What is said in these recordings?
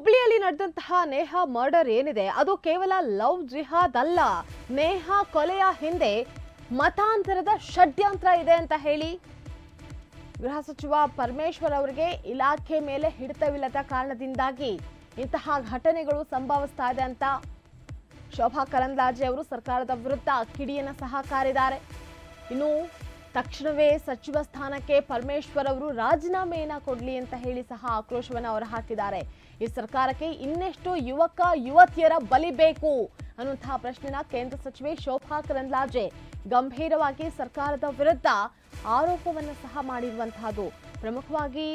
ಹುಬ್ಳಿಯಲ್ಲಿ ನಡೆದಂತಹ ನೇಹ ಮರ್ಡರ್ ಏನಿದೆ? ಅದು ಕೇವಲ ಲವ್ ಜಿಹಾದ್ ಅಲ್ಲ. ನೇಹಾ ಕೊಲೆಯ ಹಿಂದೆ ಮತಾಂತರದ ಷಡ್ಯಂತ್ರ ಇದೆ ಅಂತ ಹೇಳಿ ಗೃಹ ಸಚಿವ ಪರಮೇಶ್ವರ್ ಅವರಿಗೆ ಇಲಾಖೆ ಮೇಲೆ ಹಿಡಿತವಿಲ್ಲದ ಕಾರಣದಿಂದಾಗಿ ಇಂತಹ ಘಟನೆಗಳು ಸಂಭವಿಸ್ತಾ ಇದೆ ಅಂತ ಶೋಭಾ ಕರಂದ್ಲಾಜೆ ಅವರು ಸರ್ಕಾರದ ವಿರುದ್ಧ ಕಿಡಿಯನ್ನು ಸಹ ಕಾರಿದ್ದಾರೆ ಇನ್ನು ತಕ್ಷಣವೇ ಸಚಿವ ಸ್ಥಾನಕ್ಕೆ ಪರಮೇಶ್ವರ್ ಅವರು ರಾಜೀನಾಮೆಯನ್ನ ಕೊಡ್ಲಿ ಅಂತ ಹೇಳಿ ಸಹ ಆಕ್ರೋಶವನ್ನು ಅವರು ಹಾಕಿದ್ದಾರೆ. ಈ ಸರ್ಕಾರಕ್ಕೆ ಇನ್ನೆಷ್ಟು ಯುವಕ, ಯುವತಿಯರ ಬಲಿ ಬೇಕು ಅನ್ನುವಂತಹ ಪ್ರಶ್ನೆನ ಕೇಂದ್ರ ಸಚಿವೆ ಶೋಭಾ ಕರಂದ್ಲಾಜೆ ಗಂಭೀರವಾಗಿ ಸರ್ಕಾರದ ವಿರುದ್ಧ ಆರೋಪವನ್ನು ಸಹ ಮಾಡಿರುವಂತಹದ್ದು ಪ್ರಮುಖವಾಗಿ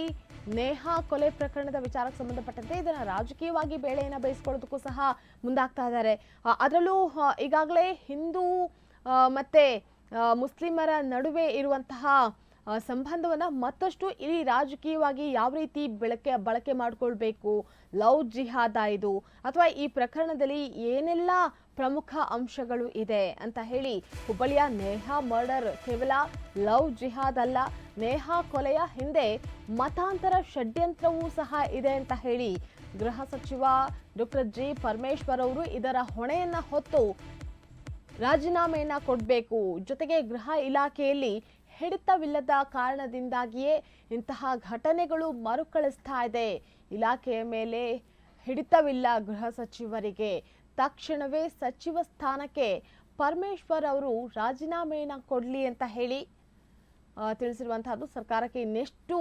ನೇಹಾ ಕೊಲೆ ಪ್ರಕರಣದ ವಿಚಾರಕ್ಕೆ ಸಂಬಂಧಪಟ್ಟಂತೆ ಇದನ್ನು ರಾಜಕೀಯವಾಗಿ ಬೇಳೆಯನ್ನು ಬೇಯಿಸ್ಕೊಳ್ಳೋದಕ್ಕೂ ಸಹ ಮುಂದಾಗ್ತಾ ಇದ್ದಾರೆ. ಅದರಲ್ಲೂ ಈಗಾಗಲೇ ಹಿಂದೂ ಮತ್ತೆ ಮುಸ್ಲಿಮರ ನಡುವೆ ಇರುವಂತಹ ಸಂಬಂಧವನ್ನು ಮತ್ತಷ್ಟು ಇಲ್ಲಿ ರಾಜಕೀಯವಾಗಿ ಯಾವ ರೀತಿ ಬೆಳಕೆ, ಬಳಕೆ ಮಾಡಿಕೊಳ್ಬೇಕು? ಲವ್ ಜಿಹಾದ ಇದು. ಅಥವಾ ಈ ಪ್ರಕರಣದಲ್ಲಿ ಏನೆಲ್ಲ ಪ್ರಮುಖ ಅಂಶಗಳು ಇದೆ ಅಂತ ಹೇಳಿ ಹುಬ್ಬಳ್ಳಿಯ ನೇಹಾ ಮರ್ಡರ್. ಕೇವಲ ಲವ್ ಜಿಹಾದ್ ಅಲ್ಲ, ನೇಹಾ ಕೊಲೆಯ ಹಿಂದೆ ಮತಾಂತರ ಷಡ್ಯಂತ್ರವೂ ಸಹ ಇದೆ ಅಂತ ಹೇಳಿ ಗೃಹ ಸಚಿವ ಡಾಕ್ಟರ್ ಜಿ ಪರಮೇಶ್ವರ್ ಅವರು ಇದರ ಹೊಣೆಯನ್ನ ಹೊತ್ತು ರಾಜೀನಾಮೆಯನ್ನ ಕೊಡಬೇಕು. ಜೊತೆಗೆ ಗೃಹ ಇಲಾಖೆಯಲ್ಲಿ ಹಿಡಿತವಿಲ್ಲದ ಕಾರಣದಿಂದಾಗಿಯೇ ಇಂತಹ ಘಟನೆಗಳು ಮರುಕಳಿಸ್ತಾ ಇದೆ. ಇಲಾಖೆಯ ಮೇಲೆ ಹಿಡಿತವಿಲ್ಲ ಗೃಹ ಸಚಿವರಿಗೆ. ತಕ್ಷಣವೇ ಸಚಿವ ಸ್ಥಾನಕ್ಕೆ ಪರಮೇಶ್ವರ್ ಅವರು ರಾಜೀನಾಮೆಯನ್ನ ಕೊಡಲಿ ಅಂತ ಹೇಳಿ ತಿಳಿಸಿರುವಂತಹದ್ದು. ಸರ್ಕಾರಕ್ಕೆ ಇನ್ನೆಷ್ಟು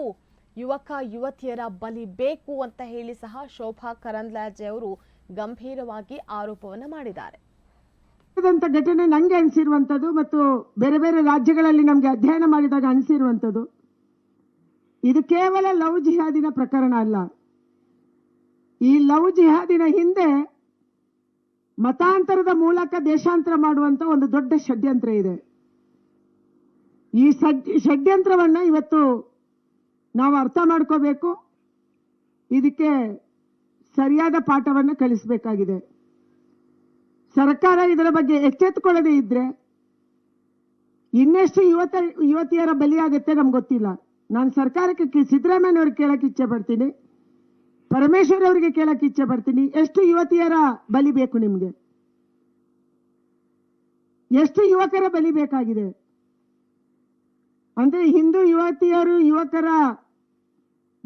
ಯುವಕ, ಯುವತಿಯರ ಬಲಿ ಬೇಕು ಅಂತ ಹೇಳಿ ಸಹ ಶೋಭಾ ಕರಂದ್ಲಾಜೆ ಅವರು ಗಂಭೀರವಾಗಿ ಆರೋಪವನ್ನು ಮಾಡಿದ್ದಾರೆ. ನಡೆದಂತ ಘಟನೆ ನಂಗೆ ಅನಿಸಿರುವಂಥದ್ದು ಮತ್ತು ಬೇರೆ ಬೇರೆ ರಾಜ್ಯಗಳಲ್ಲಿ ನಮಗೆ ಅಧ್ಯಯನ ಮಾಡಿದಾಗ ಅನಿಸಿರುವಂಥದ್ದು. ಇದು ಕೇವಲ ಲವ್ ಜಿಹಾದಿನ ಪ್ರಕರಣ ಅಲ್ಲ. ಈ ಲವ್ ಜಿಹಾದಿನ ಹಿಂದೆ ಮತಾಂತರದ ಮೂಲಕ ದೇಶಾಂತರ ಮಾಡುವಂತ ಒಂದು ದೊಡ್ಡ ಷಡ್ಯಂತ್ರ ಇದೆ. ಈ ಷಡ್ಯಂತ್ರವನ್ನ ಇವತ್ತು ನಾವು ಅರ್ಥ ಮಾಡ್ಕೋಬೇಕು. ಇದಕ್ಕೆ ಸರಿಯಾದ ಪಾಠವನ್ನು ಕಲಿಸಬೇಕಾಗಿದೆ. ಸರ್ಕಾರ ಇದರ ಬಗ್ಗೆ ಎಚ್ಚೆತ್ತುಕೊಳ್ಳದೆ ಇದ್ರೆ ಇನ್ನೆಷ್ಟು ಯುವತ, ಯುವತಿಯರ ಬಲಿಯಾಗುತ್ತೆ ನಮ್ಗೆ ಗೊತ್ತಿಲ್ಲ. ನಾನು ಸರ್ಕಾರಕ್ಕೆ ಸಿದ್ದರಾಮಯ್ಯ ಅವ್ರಿಗೆ ಕೇಳಕ್ ಇಚ್ಛೆ ಪಡ್ತೀನಿ. ಪರಮೇಶ್ವರ್ ಅವರಿಗೆ ಕೇಳಕ್ ಇಚ್ಛೆ ಪಡ್ತೀನಿ. ಎಷ್ಟು ಯುವತಿಯರ ಬಲಿ ಬೇಕು ನಿಮ್ಗೆ? ಎಷ್ಟು ಯುವಕರ ಬಲಿ ಬೇಕಾಗಿದೆ? ಅಂದ್ರೆ ಹಿಂದೂ ಯುವತಿಯರು ಯುವಕರ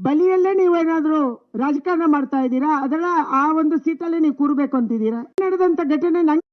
ಬಲಿಯಲ್ಲೇ ನೀವೇನಾದ್ರೂ ರಾಜಕಾರಣ ಮಾಡ್ತಾ ಇದ್ದೀರಾ? ಅದರ ಆ ಒಂದು ಸೀಟಲ್ಲಿ ನೀವು ಕೂರ್ಬೇಕು ಅಂತಿದ್ದೀರಾ? ನಡೆದಂತ ಘಟನೆ ನಂಗೆ